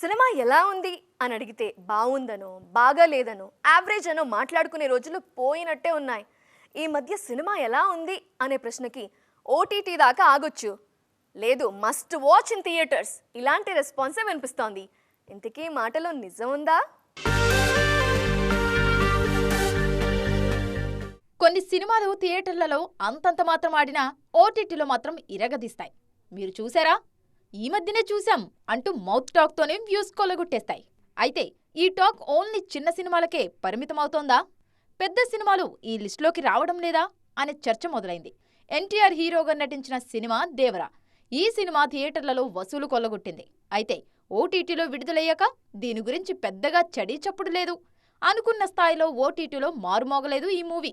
Cinema ఎలా ఉంది అని అడిగితే బాగుందనో బాగా లేదనో యావరేజ్ అనో మాట్లాడుకునే రోజులు పోయినట్టే ఉన్నాయి. ఈ మధ్య సినిమా ఎలా ఉంది అనే ప్రశ్నకి ఓటీటీ దాకా ఆగొచ్చు. లేదు మస్ట్ వాచ్ ఇన్ థియేటర్స్ ఇలాంటి రెస్పాన్సే వినిపిస్తోంది. ఇంతకీ మాటలో నిజం ఉందా? కొన్ని సినిమాలు థియేటర్లలో అంతంత మాత్రం ఆడినా ఓటీటీలో మాత్రం ఇరగదీస్తాయి. మీరు చూసారా? ఈ మధ్యనే చూశాం అంటూ మౌత్ టాక్తోనే వ్యూస్ కొలగొట్టేస్తాయి అయితే ఈ టాక్ ఓన్లీ చిన్న సినిమాలకే పరిమితమవుతోందా? పెద్ద సినిమాలు ఈ లిస్టులోకి రావడం లేదా? అనే చర్చ మొదలైంది. ఎన్టీఆర్ హీరోగా నటించిన సినిమా దేవరా. ఈ సినిమా థియేటర్లలో వసూలు కొల్లగొట్టింది. అయితే ఓటీటీలో విడుదలయ్యాక దీని గురించి పెద్దగా చడీ చప్పుడు లేదు. అనుకున్న స్థాయిలో ఓటీటీలో మారుమోగలేదు ఈ మూవీ.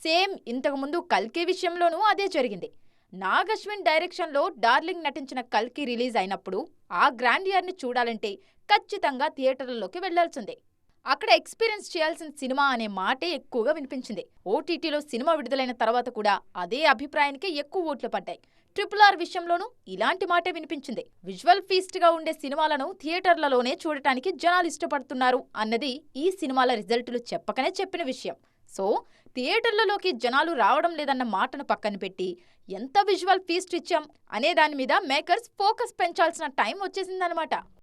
సేమ్ ఇంతకుముందు కల్కే విషయంలోనూ అదే జరిగింది. నాగశ్విన్ డైరెక్షన్లో డార్లింగ్ నటించిన కల్కి రిలీజ్ అయినప్పుడు ఆ గ్రాండియర్ని చూడాలంటే ఖచ్చితంగా థియేటర్లలోకి వెళ్ళాల్సిందే. అక్కడ ఎక్స్పీరియన్స్ చేయాల్సిన సినిమా అనే మాటే ఎక్కువగా వినిపించింది. ఓటీటీలో సినిమా విడుదలైన తర్వాత కూడా అదే అభిప్రాయానికే ఎక్కువ ఓట్లు పడ్డాయి. ట్రిపుల్ ఆర్ విషయంలోనూ ఇలాంటి మాటే వినిపించింది. విజువల్ ఫీస్ట్గా ఉండే సినిమాలను థియేటర్లలోనే చూడటానికి జనాలు ఇష్టపడుతున్నారు అన్నది ఈ సినిమాల రిజల్టులు చెప్పకనే చెప్పిన విషయం. సో థియేటర్లలోకి జనాలు రావడం లేదన్న మాటను పక్కన పెట్టి ఎంత విజువల్ ఫీస్ట్ ఇచ్చాం అనే దాని మీద మేకర్స్ ఫోకస్ పెంచాల్సిన టైం వచ్చేసిందనమాట